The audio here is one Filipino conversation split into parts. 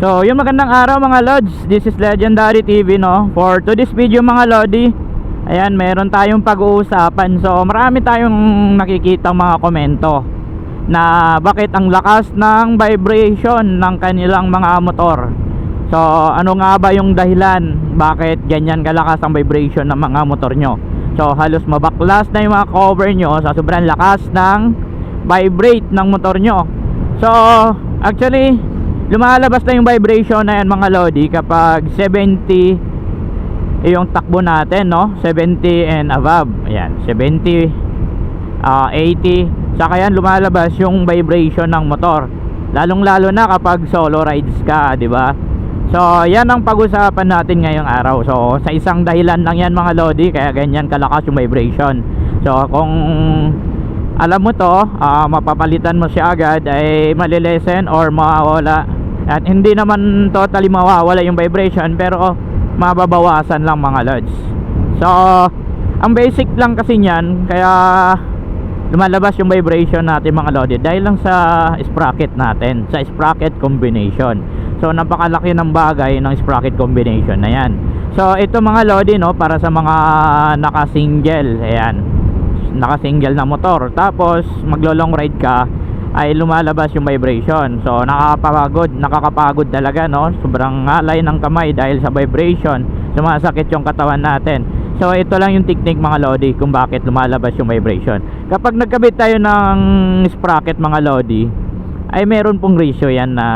So, yung magandang araw mga Lods. This is Legendary TV, no? For today's video mga Lodi, ayan, meron tayong pag-uusapan. So, marami tayong nakikita mga komento na bakit ang lakas ng vibration ng kanilang mga motor. So, ano nga ba yung dahilan? Bakit ganyan kalakas ang vibration ng mga motor nyo? So, halos mabaklas na yung mga cover nyo sa sobrang lakas ng vibrate ng motor nyo. So, actually, lumalabas na yung vibration na yan mga Lodi kapag 70 yung takbo natin, no? 70 and above. Ayan, 70, ah, 80. Saka yan lumalabas yung vibration ng motor. Lalong-lalo na kapag solo rides ka, di ba? So, yan ang pag-usapan natin ngayong araw. So, sa isang dahilan lang yan mga Lodi, kaya ganyan kalakas yung vibration. So, kung alam mo to, ah, mapapalitan mo siya agad ay malilesen or mawawala. At hindi naman totally mawawala yung vibration pero mababawasan lang mga lods. So, ang basic lang kasi niyan kaya lumalabas yung vibration natin mga lodi dahil lang sa sprocket natin, sa sprocket combination. So, napakalaki ng bagay ng sprocket combination na yan. So, ito mga lodi no, para sa mga naka-single, ayan naka-single na motor tapos maglo long ride ka ay lumalabas yung vibration. So nakakapagod nakakapagod talaga no? Sobrang alay ng kamay dahil sa vibration. Sumasakit yung katawan natin. So ito lang yung technique mga lodi kung bakit lumalabas yung vibration. Kapag nagkabit tayo ng sprocket mga lodi ay meron pong ratio yan na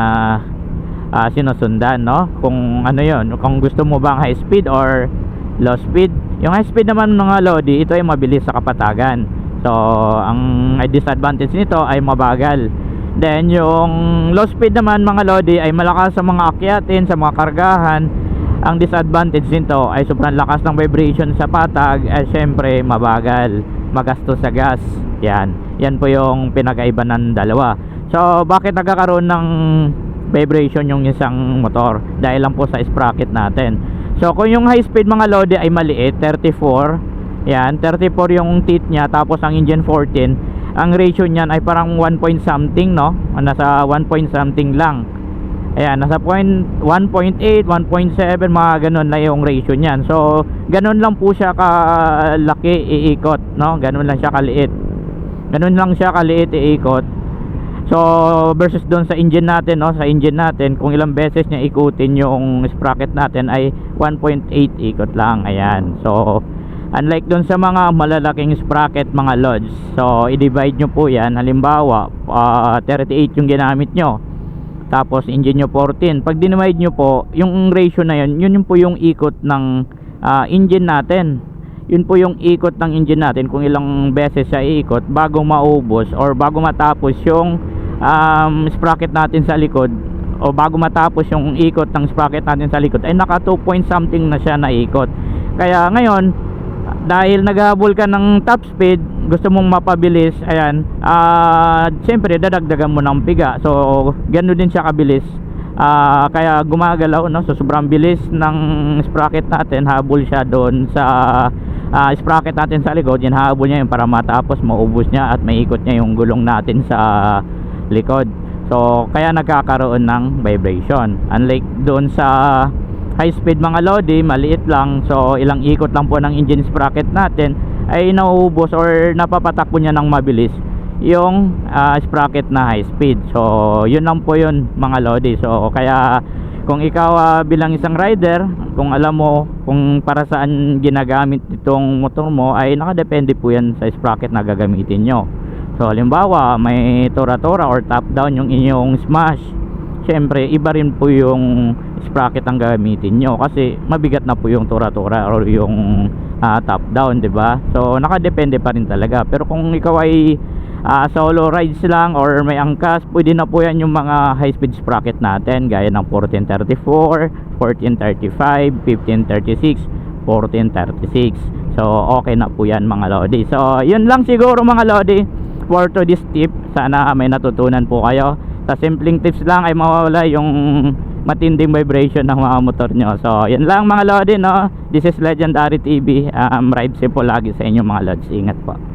ah, sinusundan no? Kung ano yon kung gusto mo bang high speed or low speed. Yung high speed naman mga lodi ito ay mabilis sa kapatagan so ang disadvantage nito ay mabagal. Then yung low speed naman mga lodi ay malakas sa mga akyatin sa mga kargahan. Ang disadvantage nito ay sobrang lakas ng vibration sa patag at syempre mabagal. Magastos sa gas. Yan. Yan po yung pinakaiba ng dalawa. So bakit nagkakaroon ng vibration yung isang motor? Dahil lang po sa sprocket natin. So kung yung high speed mga lodi ay maliit 34 yan 34 yung teeth nya tapos ang engine 14 ang ratio niyan ay parang 1 point something no? Nasa 1 point something lang. Ayan nasa point 1.8 1.7 mga ganun na yung ratio niyan. So ganun lang po siya kalaki iikot no? Ganun lang siya kaliit. Ganun lang siya kaliit iikot. So versus doon sa engine natin no, sa engine natin kung ilang beses niya ikutin yung sprocket natin ay 1.8 ikot lang. Ayan. So unlike doon sa mga malalaking sprocket mga lods. So i-divide nyo po 'yan. Halimbawa, ah, 38 yung ginamit nyo. Tapos engine nyo 14. Pag dinivide nyo po, yung ratio na yun, yun po yung ikot ng ah, engine natin yun po yung ikot ng engine natin kung ilang beses siya iikot bago maubos or bago matapos yung um, sprocket natin sa likod o bago matapos yung ikot ng sprocket natin sa likod ay naka 2 point something na siya na ikot kaya ngayon dahil naghahabol ka ng top speed gusto mong mapabilis ayan ah siyempre dadagdagan mo ng piga. So ganoon din siya kabilis. Ah, kaya gumagalaw no? So sobrang bilis ng sprocket natin. Habol siya doon sa ah, sprocket natin sa likod. Yan habol niya yun para matapos maubos niya at maikot niya yung gulong natin sa likod. So kaya nagkakaroon ng vibration. Unlike doon sa high speed mga lodi maliit lang. So ilang ikot lang po ng engine sprocket natin ay nauubos or napapatakbo niya ng mabilis yung ah, sprocket na high speed. So yun lang po yun mga lodi. So kaya kung ikaw ah, bilang isang rider kung alam mo kung para saan ginagamit itong motor mo ay nakadepende po yan sa sprocket na gagamitin nyo. So halimbawa may tora-tora or top down yung inyong smash syempre iba rin po yung sprocket ang gagamitin nyo kasi mabigat na po yung tora-tora or yung ah, top down ba? So nakadepende pa rin talaga. Pero kung ikaw ay ah, solo rides lang or may angkas pwede na po yan yung mga high speed sprocket natin gaya ng 1434 1435 1536 1436 so okay na po yan mga lodi. So yun lang siguro mga lodi for to this tip. Sana may natutunan po kayo sa simpleng tips lang ay mawawala yung matinding vibration ng mga motor nyo. So yan lang mga lodi no? This is legendary tv um, ride safe po lagi sa inyo mga lods. Ingat po